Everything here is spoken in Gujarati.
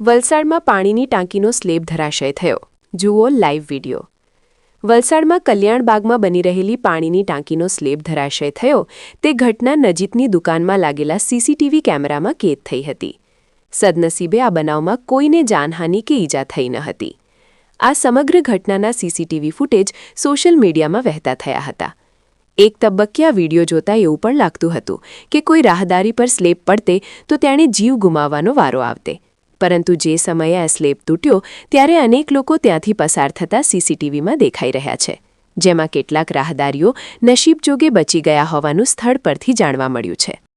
વલસાડમાં પાણીની ટાંકીનો સ્લેબ ધરાશય થયો. જુઓ લાઈવ વિડિયો વલસાડમાં કલ્યાણબાગમાં બની રહેલી પાણીની ટાંકીનો સ્લેબ ધરાશય થયો. તે ઘટના નજીકની દુકાનમાં લાગેલા સીસીટીવી કેમેરામાં કેદ થઈ હતી. સદનસીબે આ બનાવમાં કોઈને જાનહાનિ કે ઈજા થઈ ન હતી. આ સમગ્ર ઘટનાના સીસીટીવી ફૂટેજ સોશિયલ મીડિયામાં વહેતા થયા હતા. એક તબક્કે આ વીડિયો જોતા એવું પણ લાગતું હતું કે કોઈ રાહદારી પર સ્લેબ પડતે તો તેણે જીવ ગુમાવવાનો વારો આવતે. પરંતુ જે સમયે આ સ્લેબ તૂટ્યો, ત્યારે અનેક લોકો ત્યાંથી પસાર થતા સીસીટીવીમાં દેખાઈ રહ્યા છે, જેમાં કેટલાક રાહદારીઓ નસીબ જોગે બચી ગયા હોવાનું સ્થળ પરથી જાણવા મળ્યું છે.